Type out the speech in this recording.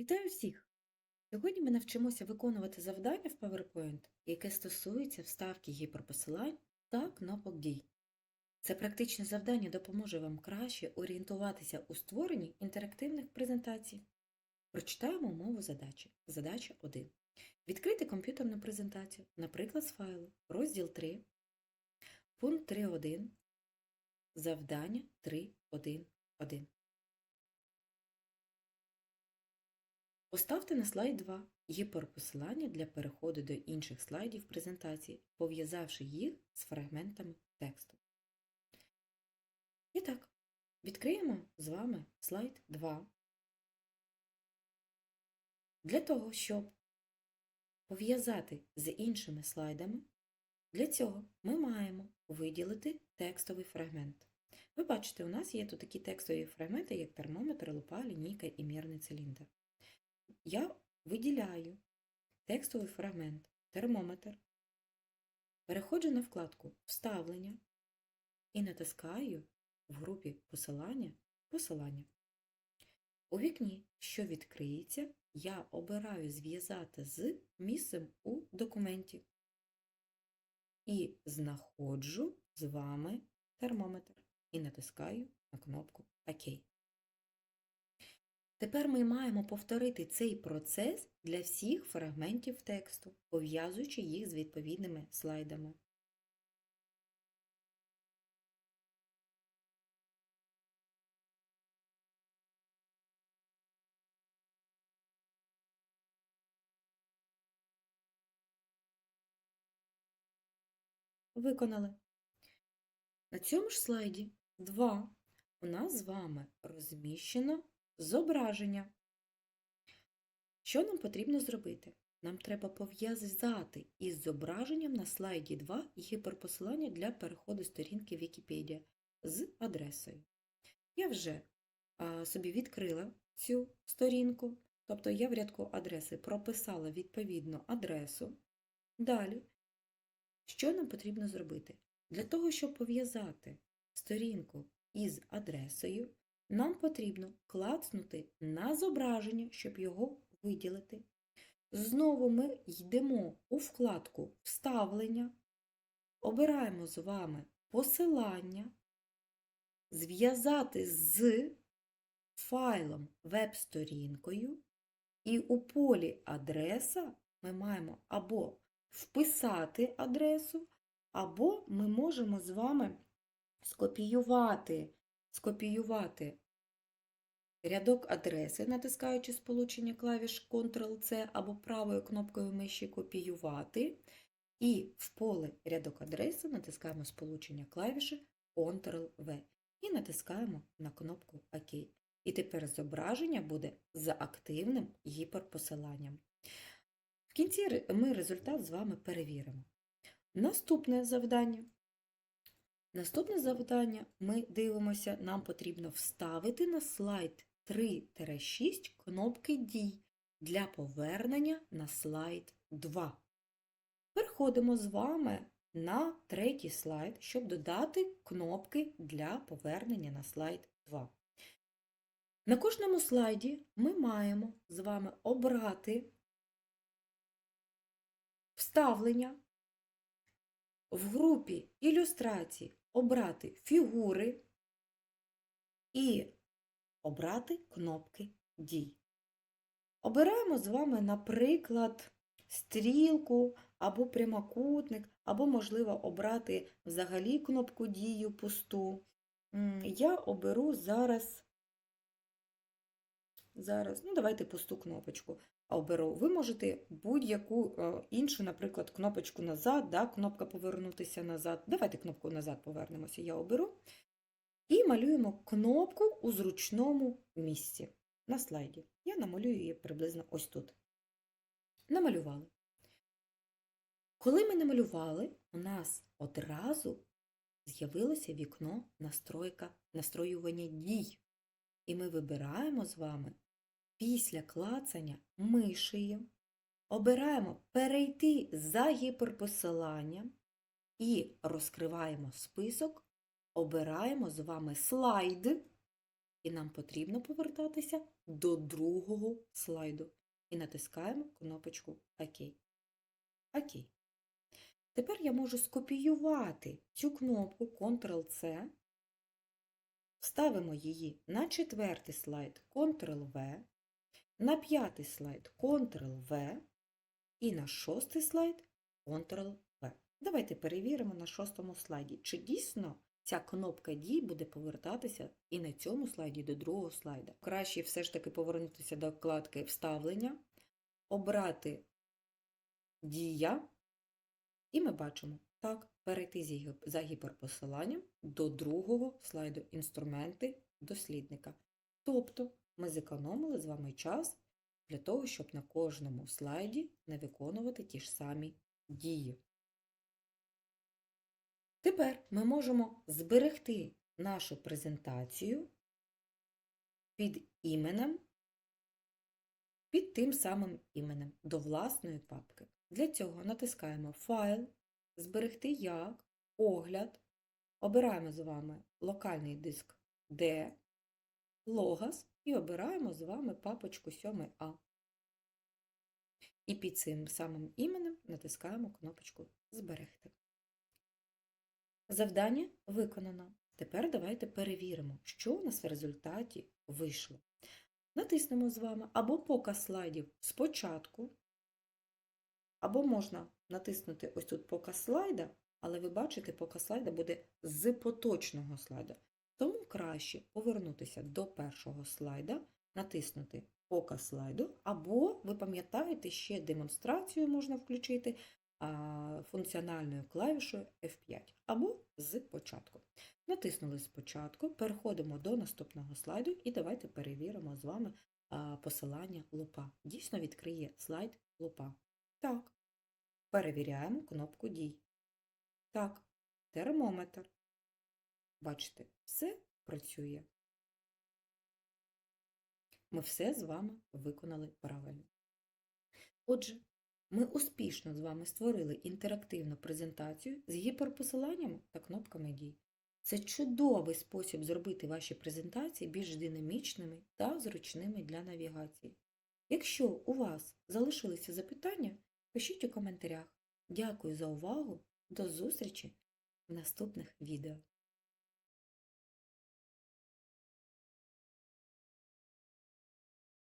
Вітаю всіх! Сьогодні ми навчимося виконувати завдання в PowerPoint, яке стосується вставки гіперпосилань та кнопок дій. Це практичне завдання допоможе вам краще орієнтуватися у створенні інтерактивних презентацій. Прочитаємо умову задачі. Задача 1. Відкрити комп'ютерну презентацію, наприклад, з файлу, розділ 3, пункт 3.1, завдання 3.1.1. Поставте на слайд 2 гіперпосилання для переходу до інших слайдів презентації, пов'язавши їх з фрагментами тексту. І так, відкриємо з вами слайд 2. Для того, щоб пов'язати з іншими слайдами, для цього ми маємо виділити текстовий фрагмент. Ви бачите, у нас є тут такі текстові фрагменти, як термометр, лупа, лінійка і мірний циліндр. Я виділяю текстовий фрагмент термометр, переходжу на вкладку Вставлення і натискаю в групі посилання посилання. У вікні, що відкриється, я обираю зв'язати з місцем у документі і знаходжу з вами термометр і натискаю на кнопку ОК. Тепер ми маємо повторити цей процес для всіх фрагментів тексту, пов'язуючи їх з відповідними слайдами. Виконали. На цьому ж слайді 2 у нас з вами розміщено зображення. Що нам потрібно зробити? Нам треба пов'язати із зображенням на слайді 2 гіперпосилання для переходу сторінки Вікіпедія з адресою. Я вже а, собі відкрила цю сторінку, тобто я в рядку адреси прописала відповідну адресу. Далі, що нам потрібно зробити? Для того, щоб пов'язати сторінку із адресою, нам потрібно клацнути на зображення, щоб його виділити. Знову ми йдемо у вкладку Вставлення, обираємо з вами посилання, зв'язати з файлом веб-сторінкою, і у полі Адреса ми маємо або вписати адресу, або ми можемо з вами скопіювати скопіювати рядок адреси, натискаючи сполучення клавіш Ctrl-C або правою кнопкою миші Копіювати. І в поле рядок адреси натискаємо сполучення клавіші Ctrl-V і натискаємо на кнопку ОК. І тепер зображення буде за активним гіперпосиланням. В кінці ми результат з вами перевіримо. Наступне завдання. Наступне завдання ми дивимося, нам потрібно вставити на слайд 3-6 кнопки дій для повернення на слайд 2. Переходимо з вами на третій слайд, щоб додати кнопки для повернення на слайд 2. На кожному слайді ми маємо з вами обрати вставлення в групі ілюстрацій обрати фігури і обрати кнопки дій. Обираємо з вами, наприклад, стрілку або прямокутник, або, можливо, обрати взагалі кнопку дію пусту. Я оберу зараз, зараз, ну, давайте пусту кнопочку оберу. Ви можете будь-яку е, іншу, наприклад, кнопочку назад, да, кнопка повернутися назад. Давайте кнопку назад повернемося, я оберу. І малюємо кнопку у зручному місці на слайді. Я намалюю її приблизно ось тут. Намалювали. Коли ми намалювали, у нас одразу з'явилося вікно настройка, настроювання дій. І ми вибираємо з вами після клацання мишею обираємо перейти за гіперпосиланням і розкриваємо список, обираємо з вами слайд і нам потрібно повертатися до другого слайду. І натискаємо кнопочку ОК. ОК. Тепер я можу скопіювати цю кнопку Ctrl-C, вставимо її на четвертий слайд Ctrl-V, на п'ятий слайд Ctrl-V і на шостий слайд Ctrl-V. Давайте перевіримо на шостому слайді, чи дійсно ця кнопка дій буде повертатися і на цьому слайді до другого слайда. Краще все ж таки повернутися до вкладки Вставлення, обрати Дія, і ми бачимо, так, перейти за гіперпосиланням до другого слайду інструменти дослідника. Тобто ми зекономили з вами час для того, щоб на кожному слайді не виконувати ті ж самі дії. Тепер ми можемо зберегти нашу презентацію під іменем, під тим самим іменем до власної папки. Для цього натискаємо Файл, Зберегти як, Огляд, обираємо з вами локальний диск D, Логас і обираємо з вами папочку 7А. І під цим самим іменем натискаємо кнопочку Зберегти. Завдання виконано. Тепер давайте перевіримо, що у нас в результаті вийшло. Натиснемо з вами або показ слайдів спочатку, або можна натиснути ось тут показ слайда, але ви бачите, показ слайда буде з поточного слайда. Тому краще повернутися до першого слайда, натиснути показ слайду, або ви пам'ятаєте, ще демонстрацію можна включити функціональною клавішою F5, або з початку. Натиснули спочатку, переходимо до наступного слайду і давайте перевіримо з вами посилання лупа. Дійсно відкриє слайд лупа. Так. Перевіряємо кнопку дій. Так, термометр. Бачите, все працює. Ми все з вами виконали правильно. Отже, ми успішно з вами створили інтерактивну презентацію з гіперпосиланнями та кнопками дій. Це чудовий спосіб зробити ваші презентації більш динамічними та зручними для навігації. Якщо у вас залишилися запитання, пишіть у коментарях. Дякую за увагу. До зустрічі в наступних відео.